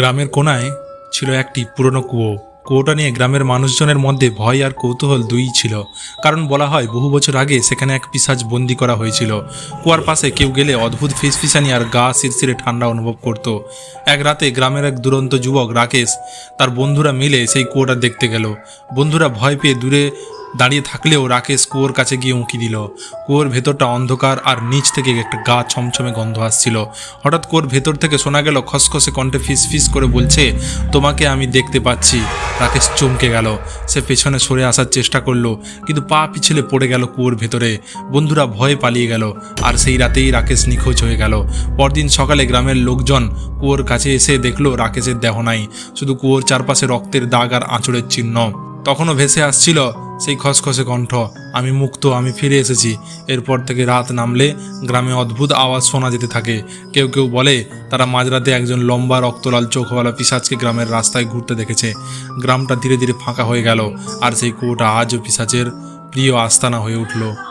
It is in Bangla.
গ্রামের কোনায় ছিল একটি পুরনো কুয়ো। কুয়োটা নিয়ে গ্রামের মানুষজনের মধ্যে ভয় আর কৌতূহল দুইই ছিল। কারণ বলা হয়, বহু বছর আগে সেখানে এক পিসাজ বন্দি করা হয়েছিল। কুয়ার পাশে কেউ গেলে অদ্ভুত ফিসফিসানি আর গা শিরশিরে ঠান্ডা অনুভব করত। এক রাতে গ্রামের এক দুরন্ত যুবক রাকেশ, তার বন্ধুরা মিলে সেই কুয়োটা দেখতে গেল। বন্ধুরা ভয় পেয়ে দূরে দাঁড়িয়ে থাকলেও রাকেশ কুয়োর কাছে গিয়ে উঁকি দিল। কুয়োর ভেতরটা অন্ধকার আর নিচ থেকে একটা গা ছমছমে গন্ধ আসছিল। হঠাৎ কুয়োর ভেতর থেকে শোনা গেল খসখসে কণ্ঠে ফিস ফিস করে বলছে, তোমাকে আমি দেখতে পাচ্ছি। রাকেশ চমকে গেল। সে পেছনে সরে আসার চেষ্টা করল, কিন্তু পা পিছলে পড়ে গেল কুয়োর ভেতরে। বন্ধুরা ভয়ে পালিয়ে গেল, আর সেই রাতেই রাকেশ নিখোঁজ হয়ে গেল। পরদিন সকালে গ্রামের লোকজন কুয়োর কাছে এসে দেখল রাকেশের দেহ নাই, শুধু কুয়োর চারপাশে রক্তের দাগ আর আঁচড়ের চিহ্ন। তখনও ভেসে আসছিল সেই খসখসে কণ্ঠ, আমি মুক্ত, আমি ফিরে এসেছি। এরপর থেকে রাত নামলে গ্রামে অদ্ভুত আওয়াজ শোনা যেতে থাকে। কেউ কেউ বলে, তারা মাঝরাতে একজন লম্বা রক্তলাল চোখওয়ালা পিসাজকে গ্রামের রাস্তায় ঘুরতে দেখেছে। গ্রামটা ধীরে ধীরে ফাঁকা হয়ে গেল, আর সেই কুয়োটা আজও পিসাচের প্রিয় আস্তানা হয়ে উঠল।